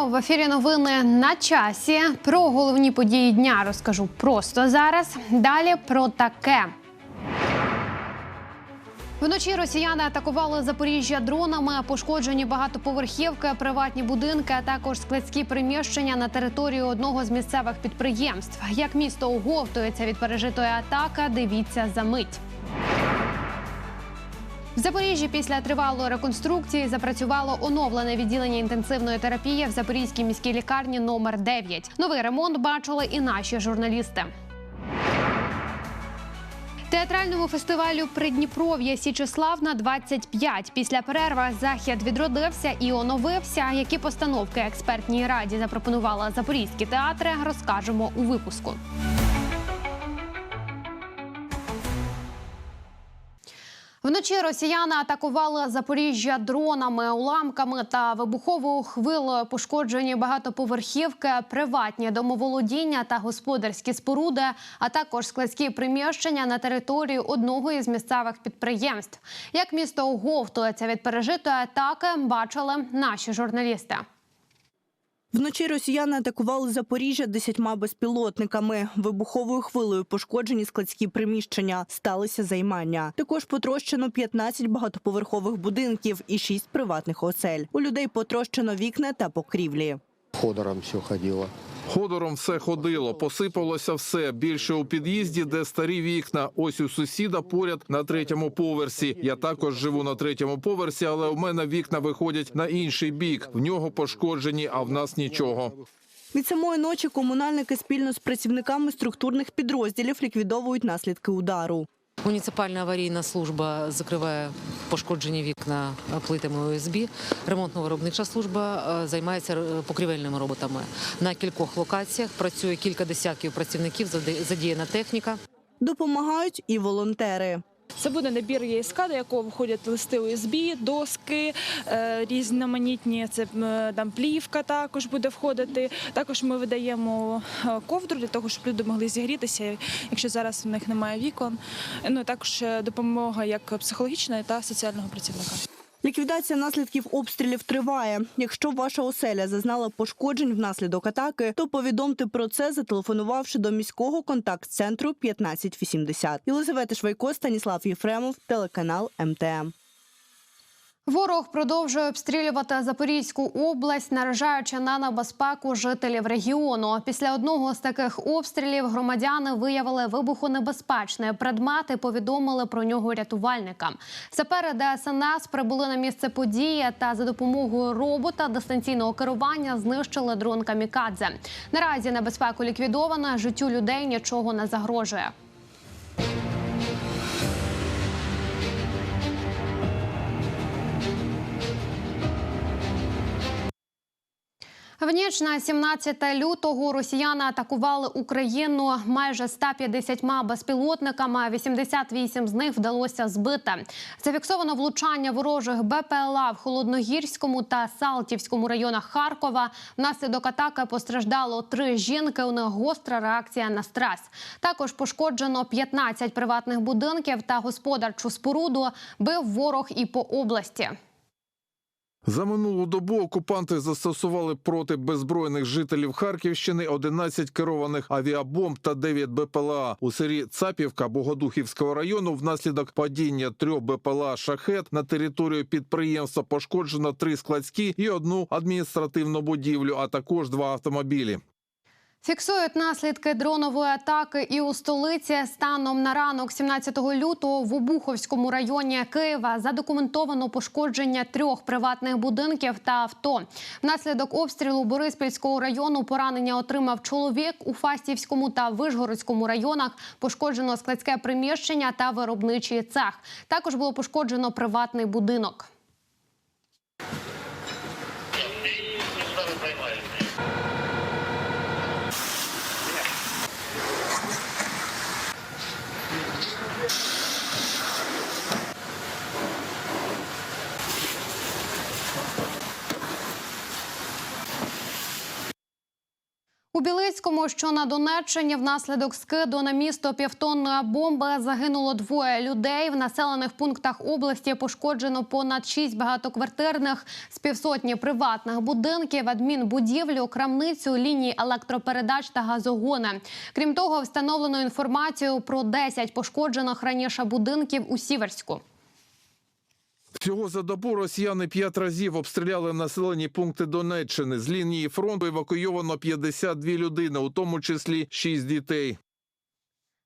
Вітаю в ефірі. Новини на часі. Про головні події дня розкажу просто зараз. Далі про таке. Вночі росіяни атакували Запоріжжя дронами, пошкоджені багатоповерхівки, приватні будинки, а також складські приміщення на території одного з місцевих підприємств. Як місто оговтується від пережитої атаки, дивіться за мить. В Запоріжжі після тривалої реконструкції запрацювало оновлене відділення інтенсивної терапії в Запорізькій міській лікарні номер 9 Новий ремонт бачили і наші журналісти. Театральному фестивалю Придніпров'я Січеславна 25 Після перерви захід відродився і оновився. Які постановки експертній раді запропонувала запорізькі театри, розкажемо у випуску. Вночі росіяни атакували Запоріжжя дронами, уламками та вибуховою хвилою. Пошкоджені багатоповерхівки, приватні домоволодіння та господарські споруди, а також складські приміщення на території одного із місцевих підприємств. Як місто оговтується від пережитої атаки, бачили наші журналісти. Вночі росіяни атакували Запоріжжя десятьма безпілотниками. Вибуховою хвилею пошкоджені складські приміщення. Сталися займання. Також потрощено 15 багатоповерхових будинків і 6 приватних осель. У людей потрощено вікна та покрівлі. ходором все ходило. Ходором все ходило, посипалося все. Більше у під'їзді, де старі вікна. Ось у сусіда поряд на третьому поверсі. Я також живу на третьому поверсі, але у мене вікна виходять на інший бік. В нього пошкоджені, а в нас нічого. Від самої ночі комунальники спільно з працівниками структурних підрозділів ліквідовують наслідки удару. Муніципальна аварійна служба закриває пошкоджені вікна плитами ОСБ. Ремонтно-виробнича служба е, займається е, покрівельними роботами. На кількох локаціях працює кілька десятків працівників, задіяна техніка. Допомагають і волонтери. Це буде набір ЄСК, до якого входять листи ОСБ, доски е, різноманітні. Це там плівка також буде входити. Також ми видаємо е, ковдру для того, щоб люди могли зігрітися, якщо зараз в них немає вікон. Ну також е, допомога як психологічна та соціального працівника. Ліквідація наслідків обстрілів триває. Якщо ваша оселя зазнала пошкоджень внаслідок атаки, то повідомте про це, зателефонувавши до міського контакт-центру 1580. Єлизавета Швайко, Станіслав Єфремов, телеканал МТМ. Ворог продовжує обстрілювати Запорізьку область, наражаючи на небезпеку жителів регіону. Після одного з таких обстрілів громадяни виявили вибухонебезпечний предмет і повідомили про нього рятувальникам. Сапери ДСНС прибули на місце події та за допомогою робота дистанційного керування знищили дрон Камікадзе. Наразі небезпеку ліквідовано, життю людей нічого не загрожує. В ніч на 17 лютого росіяни атакували Україну майже 150 безпілотниками. 88 з них вдалося збити. Зафіксовано влучання ворожих БПЛА в Холодногірському та Салтівському районах Харкова. Внаслідок атаки постраждало три жінки. У них гостра реакція на стрес. Також пошкоджено 15 приватних будинків та господарчу споруду. Бив ворог і по області. За минулу добу окупанти застосували проти беззбройних жителів Харківщини 11 керованих авіабомб та 9 БПЛА. У селі Цапівка Богодухівського району внаслідок падіння трьох БПЛА «Шахет» на територію підприємства пошкоджено три складські і одну адміністративну будівлю, а також два автомобілі. Фіксують наслідки дронової атаки і у столиці станом на ранок 17 лютого в Обуховському районі Києва задокументовано пошкодження трьох приватних будинків та авто. Внаслідок обстрілу Бориспільського району поранення отримав чоловік у Фастівському та Вишгородському районах. Пошкоджено складське приміщення та виробничий цех. Також було пошкоджено приватний будинок. У Білицькому, що на Донеччині, внаслідок скиду на місто півтонної бомби загинуло двоє людей. В населених пунктах області пошкоджено понад шість багатоквартирних з півсотні приватних будинків, адмінбудівлю, крамницю, лінії електропередач та газогони. Крім того, встановлено інформацію про 10 пошкоджених раніше будинків у Сіверську. Всього за добу росіяни п'ять разів обстріляли населені пункти Донеччини. З лінії фронту евакуйовано 52 людини, у тому числі 6 дітей.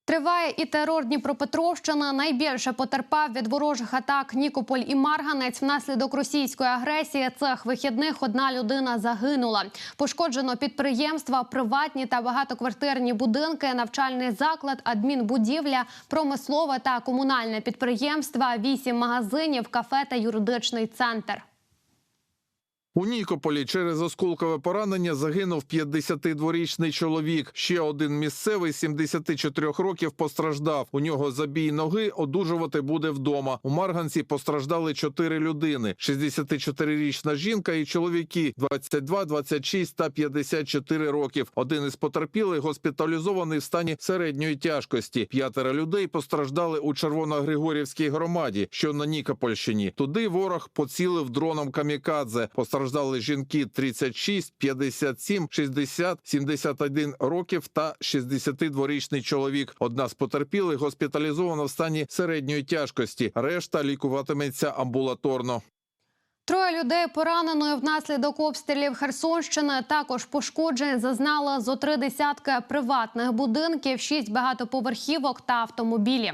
Триває і терор Дніпропетровщина. Найбільше потерпав від ворожих атак Нікополь і Марганець. Внаслідок російської агресії цих вихідних одна людина загинула. Пошкоджено підприємства, приватні та багатоквартирні будинки, навчальний заклад, адмінбудівля, промислове та комунальне підприємства, вісім магазинів, кафе та юридичний центр. У Нікополі через осколкове поранення загинув 52-річний чоловік. Ще один місцевий 74 років постраждав. У нього забій ноги одужувати буде вдома. У Марганці постраждали чотири людини: 64-річна жінка і чоловіки 22, 26 та 54 років. Один із потерпілих госпіталізований в стані середньої тяжкості. П'ятеро людей постраждали у Червоногригорівській громаді, що на Нікопольщині. Туди ворог поцілив дроном камікадзе. Постраждали жінки 36, 57, 60, 71 років та 62-річний чоловік. Одна з потерпілих госпіталізована в стані середньої тяжкості. Решта лікуватиметься амбулаторно. Троє людей пораненої внаслідок обстрілів Херсонщини. Також пошкоджень зазнали зо три десятки приватних будинків, шість багатоповерхівок та автомобілі.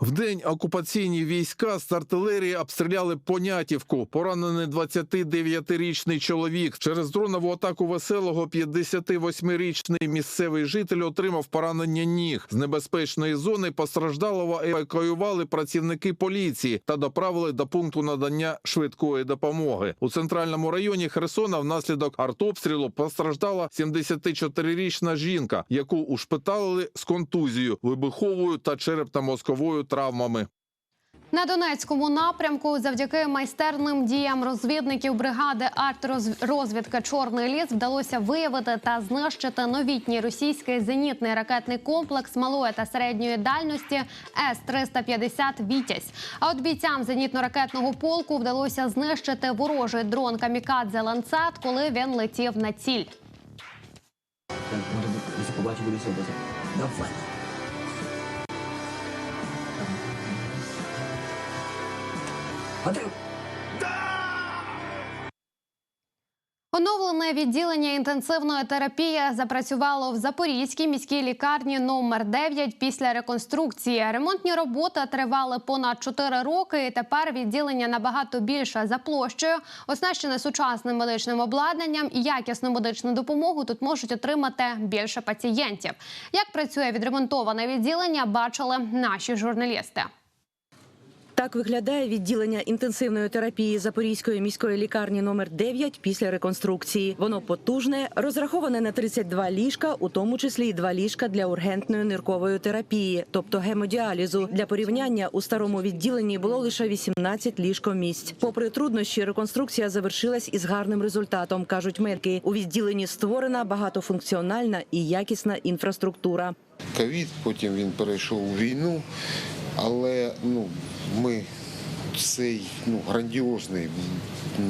В день окупаційні війська з артилерії обстріляли Понятівку. Поранений 29-річний чоловік. Через дронову атаку веселого 58-річний місцевий житель отримав поранення ніг. З небезпечної зони постраждалого евакуювали працівники поліції та доправили до пункту надання швидкої допомоги. У центральному районі Херсона внаслідок артобстрілу постраждала 74-річна жінка, яку ушпиталили з контузією, вибуховою та черепно-мозковою травмами. На Донецькому напрямку завдяки майстерним діям розвідників бригади артрозвідки Чорний ліс вдалося виявити та знищити новітній російський зенітний ракетний комплекс малої та середньої дальності С-350 «Вітязь». А от бійцям зенітно-ракетного полку вдалося знищити ворожий дрон камікадзе ланцет, коли він летів на ціль. Давай. Оновлене відділення інтенсивної терапії запрацювало в Запорізькій міській лікарні номер 9 після реконструкції. Ремонтні роботи тривали понад 4 роки. і Тепер відділення набагато більше за площею, оснащене сучасним медичним обладнанням і якісну медичну допомогу тут можуть отримати більше пацієнтів. Як працює відремонтоване відділення, бачили наші журналісти. Так виглядає відділення інтенсивної терапії Запорізької міської лікарні номер 9 після реконструкції. Воно потужне, розраховане на 32 ліжка, у тому числі і два ліжка для ургентної ниркової терапії, тобто гемодіалізу. Для порівняння у старому відділенні було лише 18 ліжкомісць. Попри труднощі, реконструкція завершилась із гарним результатом, кажуть медики. У відділенні створена багатофункціональна і якісна інфраструктура. ковід, потім він перейшов у війну, але ну, ми цей ну, грандіозний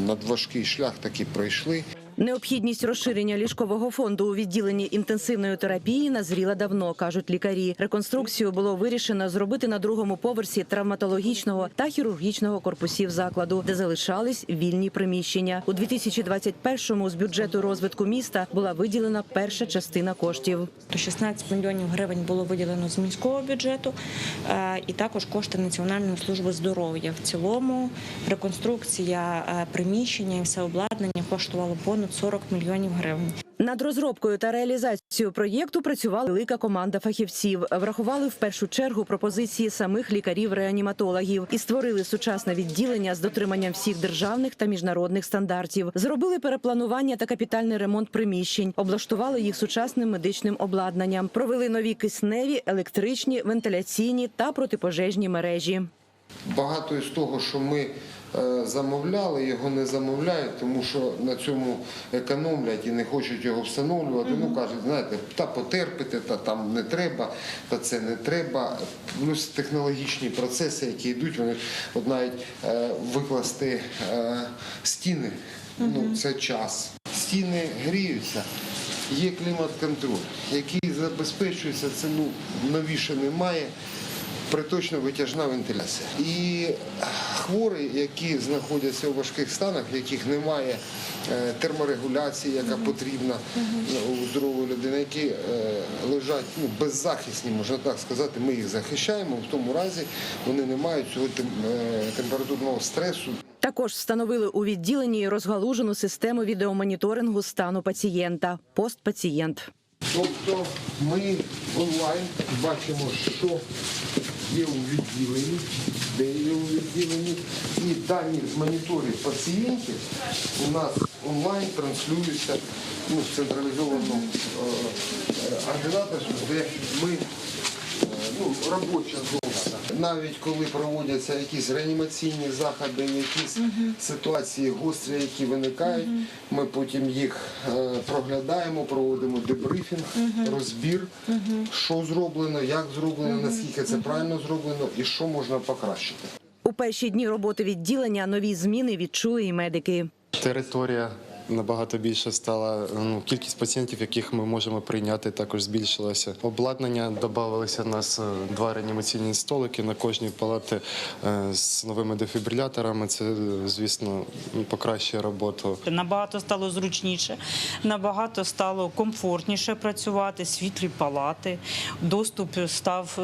надважкий шлях таки пройшли. Необхідність розширення ліжкового фонду у відділенні інтенсивної терапії назріла давно, кажуть лікарі. Реконструкцію було вирішено зробити на другому поверсі травматологічного та хірургічного корпусів закладу, де залишались вільні приміщення. У 2021-му з бюджету розвитку міста була виділена перша частина коштів. То 16 мільйонів гривень було виділено з міського бюджету, е, і також кошти Національної служби здоров'я. В цілому реконструкція е, приміщення і все обладнання коштувало понад 40 мільйонів гривень. Над розробкою та реалізацією проєкту працювала велика команда фахівців. Врахували в першу чергу пропозиції самих лікарів-реаніматологів і створили сучасне відділення з дотриманням всіх державних та міжнародних стандартів. Зробили перепланування та капітальний ремонт приміщень, облаштували їх сучасним медичним обладнанням, провели нові кисневі, електричні, вентиляційні та протипожежні мережі. Багато із того, що ми замовляли, його не замовляють, тому що на цьому економлять і не хочуть його встановлювати. Ну кажуть, знаєте, та потерпите, та там не треба, та це не треба. Плюс технологічні процеси, які йдуть, вони от навіть е, викласти е, стіни. Ну це час. Стіни гріються. Є клімат-контроль, який забезпечується, це ну новіше немає. Приточно витяжна вентиляція. І хворі, які знаходяться у важких станах, в яких немає е, терморегуляції, яка потрібна у здорової людини, які е, лежать ну, беззахисні, можна так сказати, ми їх захищаємо. В тому разі вони не мають цього е, температурного стресу. Також встановили у відділенні розгалужену систему відеомоніторингу стану пацієнта. Постпацієнт. Тобто ми онлайн бачимо, що є у відділенні, де є у відділенні, і дані з моніторів пацієнтів у нас онлайн транслюються ну, в централізованому е, е, де ми ну, робоча зона. Навіть коли проводяться якісь реанімаційні заходи, якісь ситуації гострі, які виникають, ми потім їх е, проглядаємо, проводимо дебрифінг, розбір, що зроблено, як зроблено, наскільки це правильно зроблено і що можна покращити. У перші дні роботи відділення нові зміни відчули і медики. Територія набагато більше стала. Ну, кількість пацієнтів, яких ми можемо прийняти, також збільшилася. Обладнання додавалися нас е, два реанімаційні столики на кожній палаті е, з новими дефібриляторами. Це, е, звісно, покращує роботу. Набагато стало зручніше, набагато стало комфортніше працювати, світлі палати, доступ став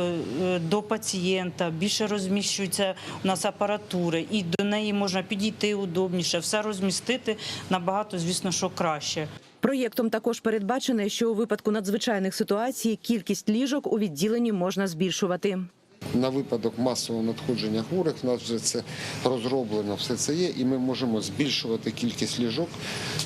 до пацієнта, більше розміщується у нас апаратури, і до неї можна підійти удобніше, все розмістити набагато, звісно, що краще. Проєктом також передбачено, що у випадку надзвичайних ситуацій кількість ліжок у відділенні можна збільшувати. На випадок масового надходження хворих в нас вже це розроблено, все це є, і ми можемо збільшувати кількість ліжок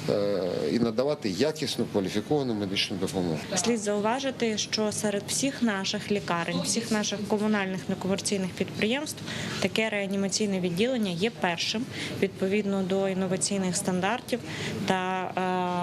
е, і надавати якісну кваліфіковану медичну допомогу. Слід зауважити, що серед всіх наших лікарень, всіх наших комунальних некомерційних підприємств таке реанімаційне відділення є першим відповідно до інноваційних стандартів та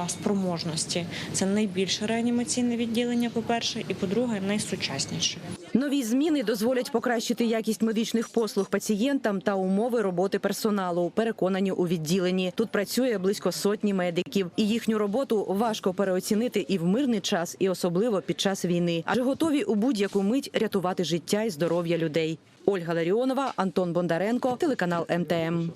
е, спроможності. Це найбільше реанімаційне відділення, по-перше, і по-друге, найсучасніше. Нові зміни дозволять покращити якість медичних послуг пацієнтам та умови роботи персоналу. Переконані у відділенні. Тут працює близько сотні медиків, і їхню роботу важко переоцінити і в мирний час, і особливо під час війни. Адже готові у будь-яку мить рятувати життя і здоров'я людей. Ольга Ларіонова, Антон Бондаренко, телеканал МТМ.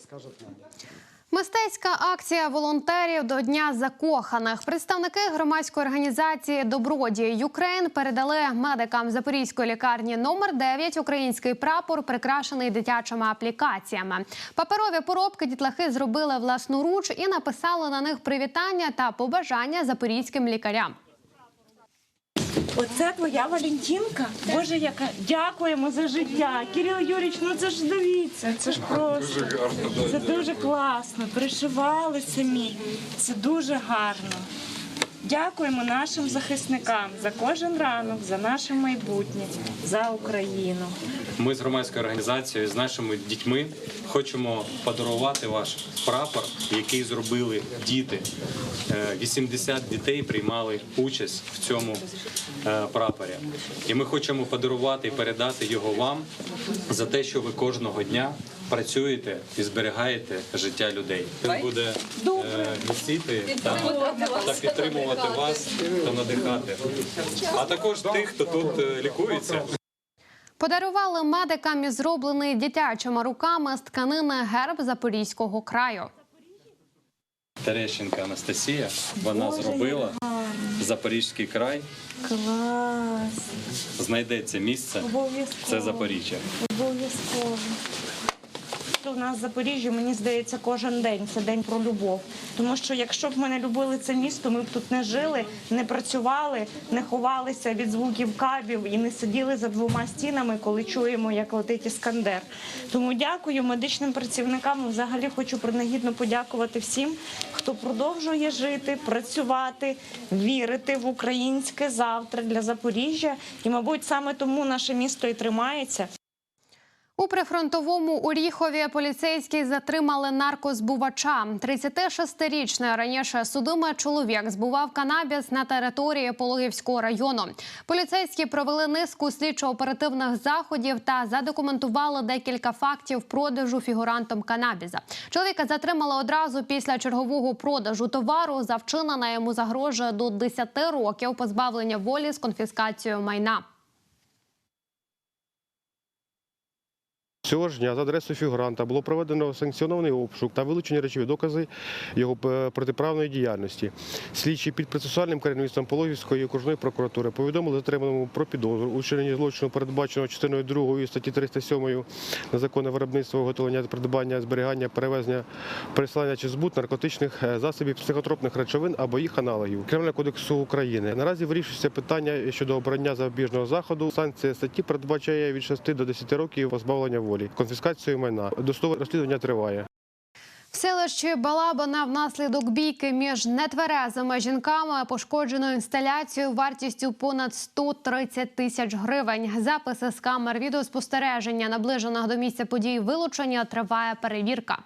Мистецька акція волонтерів до Дня закоханих. Представники громадської організації Добродії Юкрейн передали медикам Запорізької лікарні номер 9 український прапор, прикрашений дитячими аплікаціями. Паперові поробки дітлахи зробили власноруч і написали на них привітання та побажання запорізьким лікарям. Оце твоя Валентинка. Боже, яка дякуємо за життя. Кирил Юрійович, ну це ж дивіться, це ж просто це дуже класно. Пришивали самі. Це дуже гарно. Дякуємо нашим захисникам за кожен ранок, за наше майбутнє, за Україну. Ми з громадською організацією з нашими дітьми хочемо подарувати ваш прапор, який зробили діти. Е, 80 дітей приймали участь в цьому е, прапорі. І ми хочемо подарувати і передати його вам за те, що ви кожного дня працюєте і зберігаєте життя людей. Він буде е, висіти та, та підтримувати вас та надихати. А також тих, хто тут е, лікується. Подарували медикам і зроблений дитячими руками з тканини герб Запорізького краю. Терещенка Анастасія, вона зробила Запорізький край. Клас, Знайдеться місце. обов'язково. Це Запоріжжя. Обов'язково. У нас в Запоріжжі, мені здається, кожен день це день про любов. Тому що якщо б ми не любили це місто, ми б тут не жили, не працювали, не ховалися від звуків кабів і не сиділи за двома стінами, коли чуємо, як летить іскандер. Тому дякую медичним працівникам. Взагалі хочу принагідно подякувати всім, хто продовжує жити, працювати, вірити в українське завтра для Запоріжжя. І, мабуть, саме тому наше місто і тримається. У прифронтовому Оріхові поліцейські затримали наркозбувача. 36-річний раніше судимий чоловік збував канабіс на території Пологівського району. Поліцейські провели низку слідчо-оперативних заходів та задокументували декілька фактів продажу фігурантом канабіза. Чоловіка затримали одразу після чергового продажу товару. За вчинене йому загрожує до 10 років позбавлення волі з конфіскацією майна. Цього ж дня за адресою фігуранта було проведено санкціонований обшук та вилучені речові докази його е, протиправної діяльності. Слідчі під процесуальним керівництвом Пологівської окружної прокуратури повідомили затриманому про підозру у вчиненні злочину, передбаченого частиною 2 статті 307 незаконне виробництво, виготовлення, придбання, зберігання, перевезення, пересилання чи збут наркотичних е, засобів, психотропних речовин або їх аналогів Кримінального кодексу України. Наразі вирішується питання щодо обрання запобіжного заходу. Санкція статті передбачає від 6 до 10 років позбавлення волі. Конфіскацію майна. Досудове розслідування триває. В селищі Балабана внаслідок бійки між нетверезими жінками пошкоджено інсталяцію вартістю понад 130 тисяч гривень. Записи з камер відеоспостереження, наближених до місця подій вилучення, триває перевірка.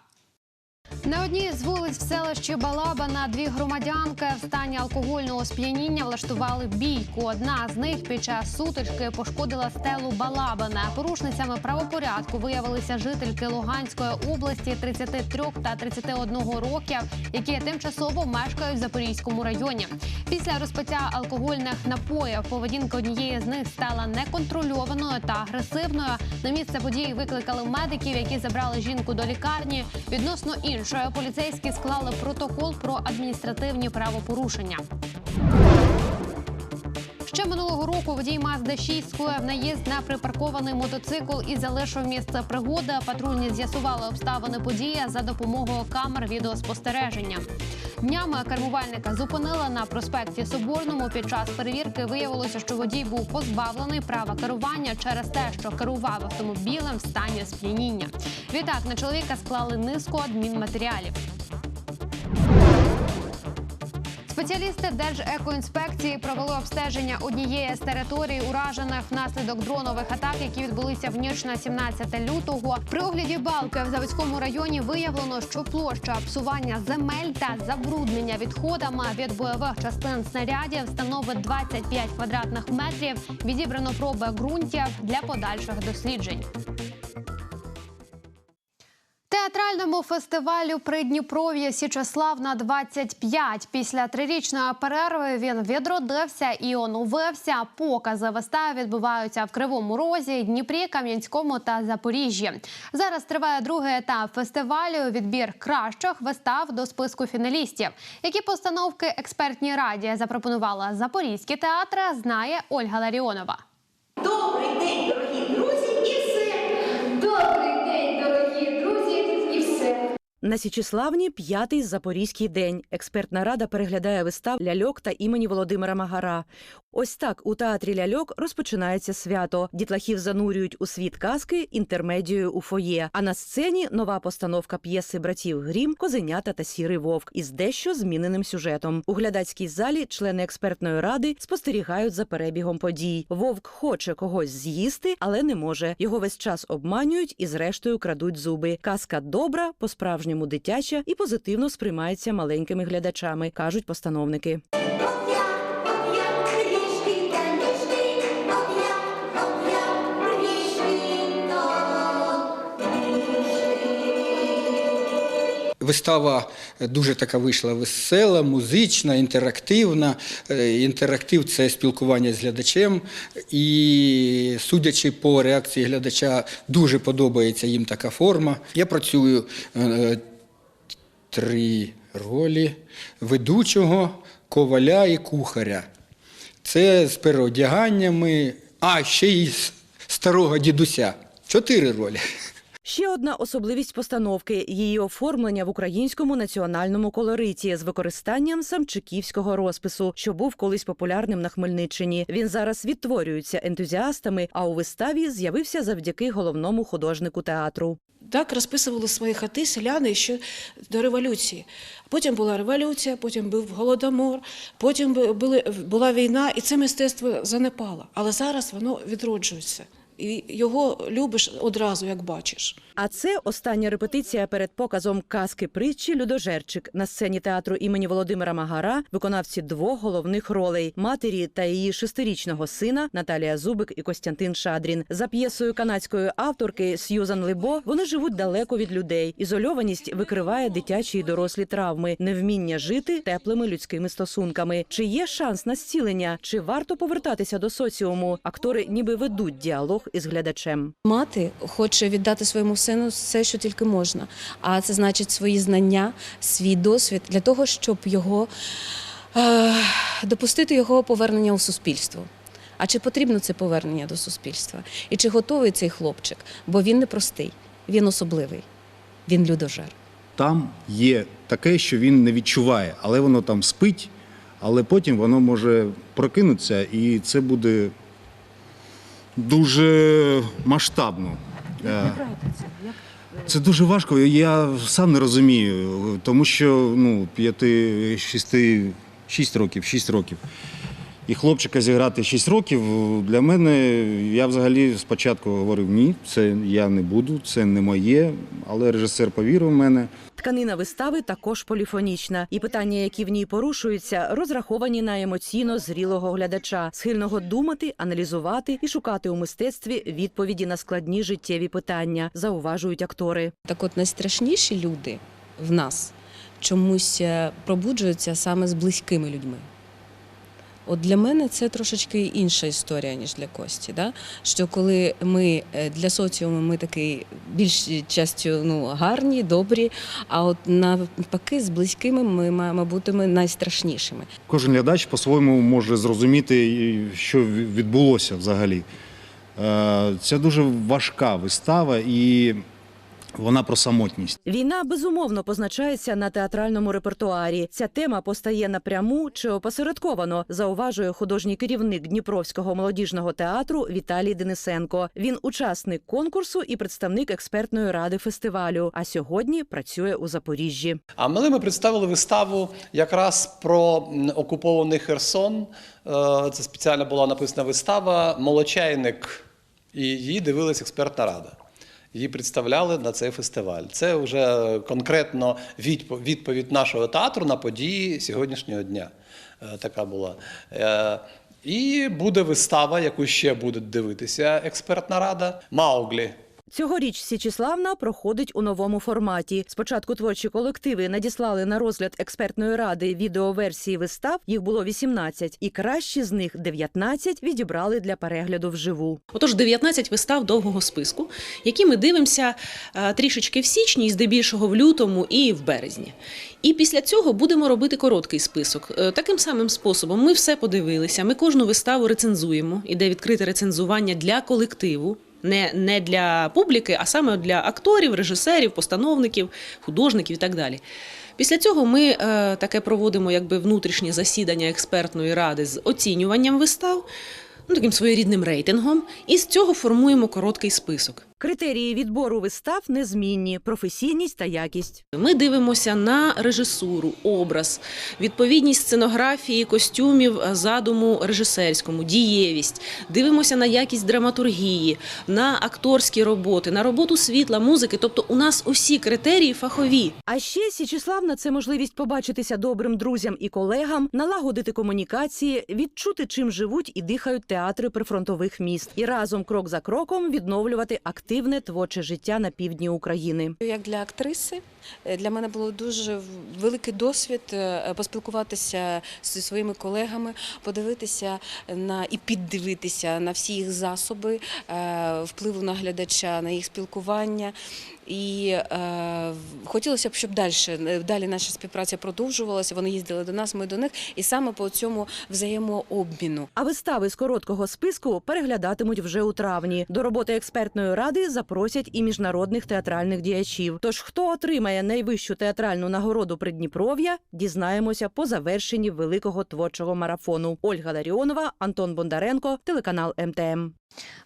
На одній з вулиць в селищі Балабана дві громадянки в стані алкогольного сп'яніння влаштували бійку. Одна з них під час сутички пошкодила стелу Балабана. Порушницями правопорядку виявилися жительки Луганської області 33 та 31 років, які тимчасово мешкають в Запорізькому районі. Після розпиття алкогольних напоїв поведінка однієї з них стала неконтрольованою та агресивною. На місце події викликали медиків, які забрали жінку до лікарні. Відносно іншої поліцейські склали протокол про адміністративні правопорушення. Ще минулого року водій Mazda 6 скоїв наїзд на припаркований мотоцикл і залишив місце пригоди. Патрульні з'ясували обставини події за допомогою камер відеоспостереження. Днями кермувальника зупинили на проспекті Соборному. Під час перевірки виявилося, що водій був позбавлений права керування через те, що керував автомобілем в стані сп'яніння. Відтак на чоловіка склали низку адмінматеріалів. Спеціалісти Держекоінспекції провели обстеження однієї з територій, уражених внаслідок дронових атак, які відбулися в ніч на 17 лютого. При огляді балки в Заводському районі виявлено, що площа псування земель та забруднення відходами від бойових частин снарядів становить 25 квадратних метрів. Відібрано проби ґрунтів для подальших досліджень. Театральному фестивалю Придніпров'я Січеславна 25 Після трирічної перерви він відродився і оновився. Покази вистави відбуваються в Кривому Розі, Дніпрі, Кам'янському та Запоріжжі. Зараз триває другий етап фестивалю. Відбір кращих вистав до списку фіналістів. Які постановки експертній раді запропонувала запорізькі театри, знає Ольга Ларіонова. Добрий день, На Січеславні п'ятий запорізький день. Експертна рада переглядає вистав ляльок та імені Володимира Магара. Ось так у театрі ляльок розпочинається свято. Дітлахів занурюють у світ казки інтермедією у фоє. А на сцені нова постановка п'єси братів Грім, Козенята та Сірий Вовк із дещо зміненим сюжетом. У глядацькій залі члени експертної ради спостерігають за перебігом подій. Вовк хоче когось з'їсти, але не може. Його весь час обманюють і, зрештою, крадуть зуби. Казка добра, по-справжньому дитяча і позитивно сприймається маленькими глядачами, кажуть постановники. Вистава дуже така вийшла весела, музична, інтерактивна. Е, Інтерактив це спілкування з глядачем. І судячи по реакції глядача, дуже подобається їм така форма. Я працюю е, три ролі ведучого, коваля і кухаря. Це з переодяганнями, а ще й старого дідуся. Чотири ролі. Ще одна особливість постановки її оформлення в українському національному колориті з використанням самчиківського розпису, що був колись популярним на Хмельниччині. Він зараз відтворюється ентузіастами, а у виставі з'явився завдяки головному художнику театру. Так розписували свої хати селяни ще до революції. Потім була революція, потім був голодомор, потім були, була війна, і це мистецтво занепало. Але зараз воно відроджується. І його любиш одразу, як бачиш. А це остання репетиція перед показом казки притчі Людожерчик на сцені театру імені Володимира Магара, виконавці двох головних ролей матері та її шестирічного сина Наталія Зубик і Костянтин Шадрін. За п'єсою канадської авторки Сьюзан Либо вони живуть далеко від людей. Ізольованість викриває дитячі і дорослі травми, невміння жити теплими людськими стосунками. Чи є шанс на зцілення? Чи варто повертатися до соціуму? Актори ніби ведуть діалог із глядачем. Мати хоче віддати своєму сину все, що тільки можна. А це значить свої знання, свій досвід для того, щоб його е, допустити його повернення у суспільство. А чи потрібно це повернення до суспільства? І чи готовий цей хлопчик? Бо він не простий, він особливий, він людожер. Там є таке, що він не відчуває, але воно там спить, але потім воно може прокинутися, і це буде дуже масштабно. Е, Це дуже важко. Я сам не розумію, тому що ну, п'яти, шести, шість років, шість років. І хлопчика зіграти 6 років для мене, я взагалі спочатку говорив, ні, це я не буду, це не моє, але режисер повірив в мене. Тканина вистави також поліфонічна, і питання, які в ній порушуються, розраховані на емоційно зрілого глядача, схильного думати, аналізувати і шукати у мистецтві відповіді на складні життєві питання, зауважують актори. Так от найстрашніші люди в нас чомусь е, пробуджуються саме з близькими людьми. От для мене це трошечки інша історія, ніж для Кості. Да? Що коли ми е, для соціуму ми такий більш частю ну, гарні, добрі, а от навпаки з близькими ми маємо бути ми найстрашнішими. Кожен глядач по-своєму може зрозуміти, що відбулося взагалі. Це дуже важка вистава і вона про самотність. Війна безумовно позначається на театральному репертуарі. Ця тема постає напряму чи опосередковано, зауважує художній керівник Дніпровського молодіжного театру Віталій Денисенко. Він учасник конкурсу і представник експертної ради фестивалю. А сьогодні працює у Запоріжжі. А ми ми представили виставу якраз про окупований Херсон. Е, Це спеціально була написана вистава Молочайник. І її дивилась експертна рада. Її представляли на цей фестиваль. Це вже конкретно відповідь нашого театру на події сьогоднішнього дня. Е, Така була. Е, І буде вистава, яку ще буде дивитися експертна рада Мауглі. Цьогоріч Січіславна проходить у новому форматі. Спочатку творчі колективи надіслали на розгляд експертної ради відеоверсії вистав. Їх було 18, і кращі з них 19 відібрали для перегляду вживу. Отож, 19 вистав довгого списку, які ми дивимося е, трішечки в січні, здебільшого в лютому і в березні. І після цього будемо робити короткий список. Е, Таким самим способом ми все подивилися. Ми кожну виставу рецензуємо. Іде відкрите рецензування для колективу. Не, не для публіки, а саме для акторів, режисерів, постановників, художників і так далі. Після цього ми е, таке проводимо якби внутрішнє засідання експертної ради з оцінюванням вистав, ну таким своєрідним рейтингом, і з цього формуємо короткий список. Критерії відбору вистав незмінні: професійність та якість. Ми дивимося на режисуру, образ, відповідність сценографії, костюмів, е, задуму режисерському, дієвість. Дивимося на якість драматургії, на акторські роботи, на роботу світла, музики. Тобто, у нас усі критерії фахові. А ще Січіславна це можливість побачитися добрим друзям і колегам, налагодити комунікації, відчути, чим живуть і дихають театри прифронтових міст, і разом крок за кроком відновлювати активне творче життя на півдні України. Як для актриси, для мене було дуже великий досвід е, поспілкуватися зі своїми колегами, подивитися на і піддивитися на всі їх засоби е, впливу на глядача, на їх спілкування. І е, хотілося б, щоб далі, далі наша співпраця продовжувалася. Вони їздили до нас, ми до них, і саме по цьому взаємообміну. А вистави з короткого списку переглядатимуть вже у травні. До роботи експертної ради запросять і міжнародних театральних діячів. Тож хто отримає найвищу театральну нагороду Придніпров'я, дізнаємося по завершенні великого творчого марафону. Ольга Ларіонова, Антон Бондаренко, телеканал МТМ.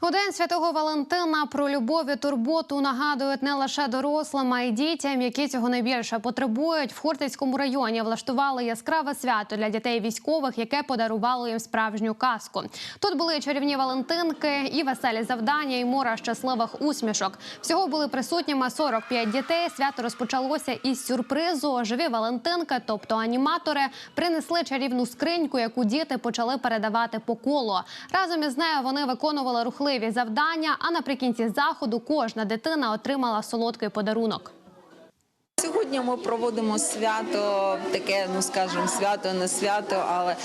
У день святого Валентина про любов і турботу нагадують не лише дорослим, а й дітям, які цього найбільше потребують. В Хортицькому районі влаштували яскраве свято для дітей військових, яке подарувало їм справжню казку. Тут були чарівні Валентинки і веселі завдання, і мора щасливих усмішок. Всього були присутніми 45 дітей. Свято розпочалося із сюрпризу. Живі Валентинки, тобто аніматори, принесли чарівну скриньку, яку діти почали передавати по колу. Разом із нею вони виконували рухливі завдання. А наприкінці заходу кожна дитина отримала солодкий подарунок. Сьогодні ми проводимо свято, таке, ну скажімо, свято, не свято, але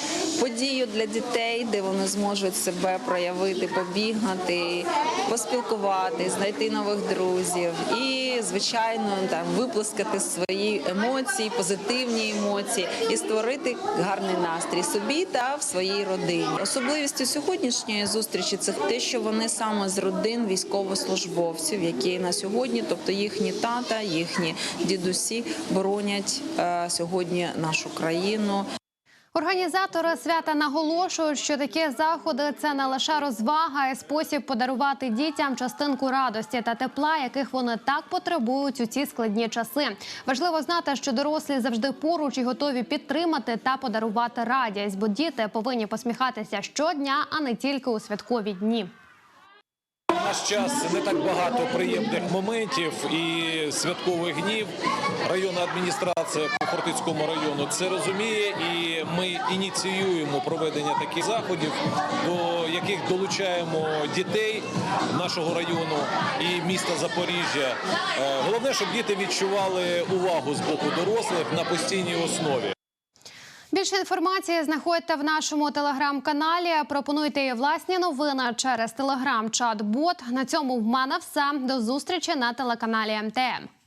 подію для дітей, де вони зможуть себе проявити, побігати, поспілкуватись, знайти нових друзів і, звичайно, там виплескати свої емоції, позитивні емоції і створити гарний настрій собі та в своїй родині. Особливістю сьогоднішньої зустрічі це те, що вони саме з родин військовослужбовців, які на сьогодні, тобто їхні тата, їхні дідусі, боронять е, сьогодні нашу країну. Організатори свята наголошують, що такі заходи це не лише розвага, а й спосіб подарувати дітям частинку радості та тепла, яких вони так потребують у ці складні часи. Важливо знати, що дорослі завжди поруч і готові підтримати та подарувати радість, бо діти повинні посміхатися щодня, а не тільки у святкові дні. Наш час не так багато приємних моментів і святкових днів. Районна адміністрація по Хортицькому району це розуміє, і ми ініціюємо проведення таких заходів, до яких долучаємо дітей нашого району і міста Запоріжжя. Е, Головне, щоб діти відчували увагу з боку дорослих на постійній основі. Більше інформації знаходите в нашому телеграм-каналі. Пропонуйте і власні новини через телеграм-чат-бот. На цьому в мене все. До зустрічі на телеканалі МТМ.